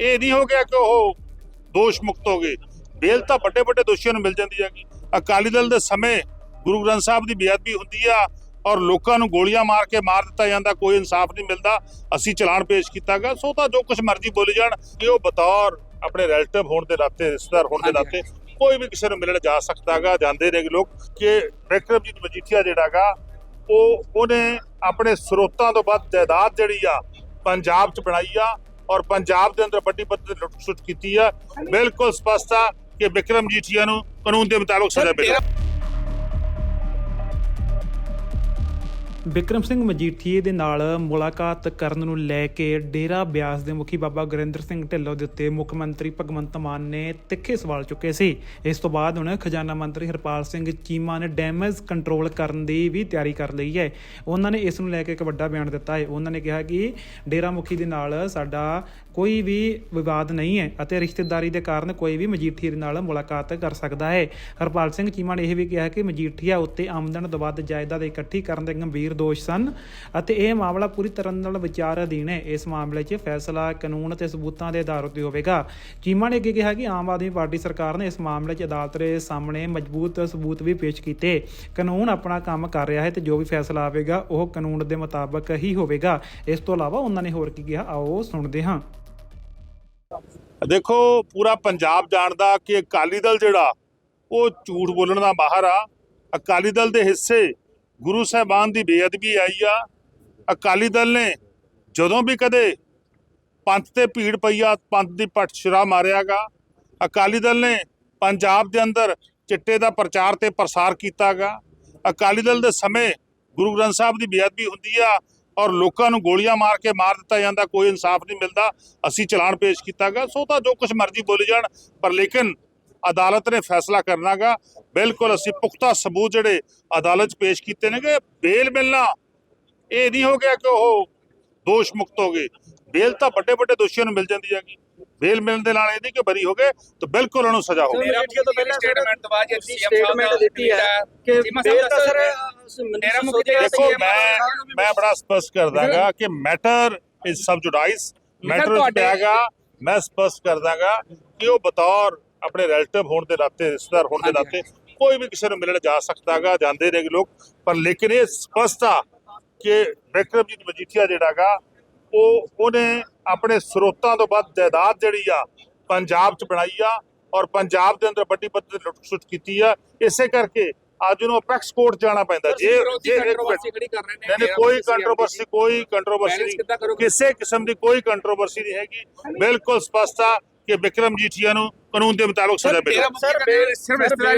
ਇਹ ਨਹੀਂ ਹੋ ਗਿਆ ਕਿ ਉਹ ਦੋਸ਼ ਮੁਕਤ ਹੋ ਗਏ। ਬੇਲ ਤਾਂ ਵੱਡੇ ਵੱਡੇ ਦੋਸ਼ੀਆਂ ਨੂੰ ਮਿਲ ਜਾਂਦੀ ਹੈਗੀ। ਅਕਾਲੀ ਦਲ ਦੇ ਸਮੇਂ ਗੁਰੂ ਗ੍ਰੰਥ ਸਾਹਿਬ ਦੀ ਬੇਅਦਬੀ ਹੁੰਦੀ ਆ ਔਰ ਲੋਕਾਂ ਨੂੰ ਗੋਲੀਆਂ ਮਾਰ ਕੇ ਮਾਰ ਦਿੱਤਾ ਜਾਂਦਾ ਕੋਈ ਇਨਸਾਫ ਨਹੀਂ ਮਿਲਦਾ। ਅਸੀਂ ਚਲਾਨ ਪੇਸ਼ ਕੀਤਾਗਾ ਸੋ ਤਾਂ ਜੋ ਕੁਝ ਮਰਜ਼ੀ ਬੋਲੀ ਜਾਣ ਕਿ ਉਹ ਬਤੌਰ ਆਪਣੇ ਰਿਲੇਟਿਵ ਹੋਣ ਦੇ ਨਾਤੇ ਰਿਸ਼ਤੇਦਾਰ ਹੋਣ ਦੇ ਨਾਤੇ ਕੋਈ ਵੀ ਕਿਸੇ ਨੂੰ ਮਿਲਣ ਜਾ ਸਕਦਾਗਾ ਜਾਂਦੇ ਨੇ ਲੋਕ ਕਿ ਵਿਕਰਮਜੀਤ ਮਜੀਠੀਆ ਜਿਹੜਾਗਾ ਉਹ ਉਹਨੇ ਆਪਣੇ ਸਰੋਤਾਂ ਤੋਂ ਵੱਧ ਜਾਇਦਾਦ ਜਿਹੜੀ ਆ ਪੰਜਾਬ 'ਚ ਬਣਾਈ ਆ। ਔਰ ਪੰਜਾਬ ਦੇ ਅੰਦਰ ਵੱਡੀ ਪੱਧਰ ਤੇ ਲੁੱਟ ਕੀਤੀ ਆ। ਬਿਲਕੁਲ ਸਪਸ਼ਟ ਆ ਕਿ ਵਿਕਰਮ ਜੀਠੀਆ ਨੂੰ ਕਾਨੂੰਨ ਦੇ ਮੁਤਾਬਕ ਸਜ਼ਾ ਮਿਲੇ। ਬਿਕਰਮ ਸਿੰਘ ਮਜੀਠੀਏ ਦੇ ਨਾਲ ਮੁਲਾਕਾਤ ਕਰਨ ਨੂੰ ਲੈ ਕੇ ਡੇਰਾ ਬਿਆਸ ਦੇ ਮੁਖੀ ਬਾਬਾ ਗੁਰਿੰਦਰ ਸਿੰਘ ਢਿੱਲੋਂ ਦੇ ਉੱਤੇ ਮੁੱਖ ਮੰਤਰੀ ਭਗਵੰਤ ਮਾਨ ਨੇ ਤਿੱਖੇ ਸਵਾਲ ਚੁੱਕੇ ਸੀ। ਇਸ ਤੋਂ ਬਾਅਦ ਹੁਣ ਖਜ਼ਾਨਾ ਮੰਤਰੀ ਹਰਪਾਲ ਸਿੰਘ ਚੀਮਾ ਨੇ ਡੈਮੇਜ ਕੰਟਰੋਲ ਕਰਨ ਦੀ ਵੀ ਤਿਆਰੀ ਕਰ ਲਈ ਹੈ। ਉਹਨਾਂ ਨੇ ਇਸ ਨੂੰ ਲੈ ਕੇ ਇੱਕ ਵੱਡਾ ਬਿਆਨ ਦਿੱਤਾ ਹੈ। ਉਹਨਾਂ ਨੇ ਕਿਹਾ ਕਿ ਡੇਰਾ ਮੁਖੀ ਦੇ ਨਾਲ ਸਾਡਾ ਕੋਈ ਵੀ ਵਿਵਾਦ ਨਹੀਂ ਹੈ ਅਤੇ ਰਿਸ਼ਤੇਦਾਰੀ ਦੇ ਕਾਰਨ ਕੋਈ ਵੀ ਮਜੀਠੀਏ ਦੇ ਨਾਲ ਮੁਲਾਕਾਤ ਕਰ ਸਕਦਾ ਹੈ। ਹਰਪਾਲ ਸਿੰਘ ਚੀਮਾ ਨੇ ਇਹ ਵੀ ਕਿਹਾ ਕਿ ਮਜੀਠੀਆ ਉੱਤੇ ਆਮਦਨ ਤੋਂ ਵੱਧ ਜਾਇਦਾਦ ਇਕੱਠੀ ਕਰਨ ਦੇ ਗੰਭੀਰ ਦੋਸ਼ ਸਨ ਅਤੇ ਇਹ ਮਾਮਲਾ ਪੂਰੀ ਤਰ੍ਹਾਂ ਨਾਲ ਵਿਚਾਰ ਅਧੀਨ ਹੈ। ਇਸ ਮਾਮਲੇ 'ਚ ਫੈਸਲਾ ਕਾਨੂੰਨ ਅਤੇ ਸਬੂਤਾਂ ਦੇ ਆਧਾਰ ਉੱਤੇ ਹੋਵੇਗਾ। ਚੀਮਾ ਨੇ ਅੱਗੇ ਕਿਹਾ ਕਿ ਆਮ ਆਦਮੀ ਪਾਰਟੀ ਸਰਕਾਰ ਨੇ ਇਸ ਮਾਮਲੇ 'ਚ ਅਦਾਲਤ ਦੇ ਸਾਹਮਣੇ ਮਜ਼ਬੂਤ ਸਬੂਤ ਵੀ ਪੇਸ਼ ਕੀਤੇ। ਕਾਨੂੰਨ ਆਪਣਾ ਕੰਮ ਕਰ ਰਿਹਾ ਹੈ ਤੇ ਜੋ ਵੀ ਫੈਸਲਾ ਆਵੇਗਾ, ਉਹ ਕਾਨੂੰਨ ਦੇ ਮੁਤਾਬਕ ਹੀ ਹੋਵੇਗਾ। ਇਸ ਤੋਂ ਇਲਾਵਾ ਉਹਨਾਂ ਨੇ ਹੋਰ ਕੀ ਕਿਹਾ, ਆਓ ਸੁਣਦੇ ਹਾਂ। ਦੇਖੋ, ਪੂਰਾ ਪੰਜਾਬ ਜਾਣਦਾ ਕਿ ਅਕਾਲੀ ਦਲ ਜਿਹੜਾ, ਉਹ ਝੂਠ ਬੋਲਣ ਦਾ ਮਾਹਰ ਆ। ਅਕਾਲੀ ਦਲ ਦੇ ਹਿੱਸੇ ਗੁਰੂ ਸਾਹਿਬਾਨ ਦੀ ਬੇਅਦਬੀ ਆਈ ਆ। ਅਕਾਲੀ ਦਲ ਨੇ ਜਦੋਂ ਵੀ ਕਦੇ ਪੰਥ ਤੇ ਭੀੜ ਪਈ ਆ, ਪੰਥ ਦੀ ਪੱਟ ਛੁਰਾ ਮਾਰਿਆਗਾ ਅਕਾਲੀ ਦਲ ਨੇ ਪੰਜਾਬ ਦੇ ਅੰਦਰ ਚਿੱਟੇ ਦਾ ਪ੍ਰਚਾਰ ਤੇ ਪ੍ਰਸਾਰ ਕੀਤਾਗਾ ਅਕਾਲੀ ਦਲ ਦੇ ਸਮੇਂ ਗੁਰੂ ਗ੍ਰੰਥ ਸਾਹਿਬ ਦੀ ਬੇਅਦਬੀ ਹੁੰਦੀ ਆ ਔਰ ਲੋਕਾਂ ਨੂੰ ਗੋਲੀਆਂ ਮਾਰ ਕੇ ਮਾਰ ਦਿੱਤਾ ਜਾਂਦਾ, ਕੋਈ ਇਨਸਾਫ ਨਹੀਂ ਮਿਲਦਾ। ਅਸੀਂ ਚਲਾਨ ਪੇਸ਼ ਕੀਤਾਗਾ ਸੋ ਤਾਂ ਜੋ ਕੁਝ ਮਰਜ਼ੀ ਬੋਲੀ ਜਾਣ, ਪਰ ਲੇਕਿਨ ਅਦਾਲਤ ਨੇ ਫੈਸਲਾ ਕਰਨਾਗਾ ਬਿਲਕੁਲ ਅਸੀਂ ਪੁਖਤਾ ਸਬੂਤ ਜਿਹੜੇ ਅਦਾਲਤ 'ਚ ਪੇਸ਼ ਕੀਤੇ ਨੇਗੇ ਬੇਲ ਮਿਲਣਾ ਇਹ ਨਹੀਂ ਹੋ ਗਿਆ ਕਿ ਉਹ ਦੋਸ਼ ਮੁਕਤ ਹੋ ਗਏ। ਬੇਲ ਤਾਂ ਵੱਡੇ ਵੱਡੇ ਦੋਸ਼ੀਆਂ ਨੂੰ ਮਿਲ ਜਾਂਦੀ ਹੈਗੀ। ਬੇਲ ਮਿਲਣ ਦੇ ਨਾਲ ਇਹ ਨਹੀਂ ਕਿ ਬਰੀ ਹੋ ਗਏ ਤਾਂ ਬਿਲਕੁਲ ਉਹਨਾਂ ਨੂੰ ਸਜ਼ਾ ਹੋਵੇ ਮੇਰਾ ਮੁਖੀ ਤੋਂ ਪਹਿਲਾਂ ਸਟੇਟਮੈਂਟ ਤੋਂ ਬਾਅਦ ਜੇ ਦੀ ਸੀਐਮ ਸਾਹਿਬ statement ਦਿੱਤੀ ਹੈ ਕਿ ਬੇਲ ਤਾਂ ਸਰ ਮੇਰਾ ਮੁਖੀ ਦੇਖੋ ਮੈਂ ਮੈਂ ਬੜਾ ਸਪਸ਼ਟ ਕਰਦਾਗਾ ਕਿ matter is sub judice matter ਪਿਆਗਾ ਮੈਂ ਸਪਸ਼ਟ ਕਰਦਾਗਾ ਕਿ ਉਹ ਬਤੌਰ ਆਪਣੇ ਰਿਲੇਟਿਵ ਹੋਣ ਦੇ ਨਾਤੇ ਰਿਸ਼ਤੇਦਾਰ ਹੋਣ ਦੇ ਨਾਤੇ ਕੋਈ ਵੀ ਕਿਸੇ ਨੂੰ ਮਿਲਣ ਜਾ ਸਕਦਾਗਾ ਜਾਂਦੇ ਨੇ ਲੋਕ। ਪਰ ਲੇਕਿਨ ਇਹ ਸਪਸ਼ਟ ਆ ਕਿ ਵਿਕਰਮਜੀਤ ਮਜੀਠੀਆ ਜਿਹੜਾਗਾ ਉਹ ਉਹਨੇ ਆਪਣੇ ਸਰੋਤਾਂ ਤੋਂ ਵੱਧ ਜਾਇਦਾਦ ਜਿਹੜੀ ਆ ਪੰਜਾਬ 'ਚ ਬਣਾਈ ਆ ਔਰ ਪੰਜਾਬ ਦੇ ਅੰਦਰ ਵੱਡੀ ਪੱਧਰ ਤੇ ਲੁੱਟ ਸੁੱਟ ਕੀਤੀ ਆ। ਇਸੇ ਕਰਕੇ ਅੱਜ ਉਹਨੂੰ ਅਪੈਕਸ ਕੋਰਟ ਜਾਣਾ ਪੈਂਦਾ। ਜੇ ਜੇ ਨੇ ਨਹੀਂ ਕੋਈ ਕੰਟਰੋਵਰਸੀ ਕੋਈ ਕੰਟਰੋਵਰਸੀ? ਕਿਸੇ ਕਿਸਮ ਦੀ ਕੋਈ ਕੰਟਰੋਵਰਸੀ ਨਹੀਂ ਹੈਗੀ। ਬਿਲਕੁਲ ਸਪਸ਼ਟ ਆ ਕਿ ਵਿਕਰਮ ਜੀਠੀਆ ਨੂੰ ਕਾਨੂੰਨ ਦੇ ਮੁਤਾਬਕ ਸਜ਼ਾ ਮਿਲੇ ਮੇਰਾ ਮੁਖੀ ਦਾ ਸਿਰਫ ਇਸ ਤਰ੍ਹਾਂ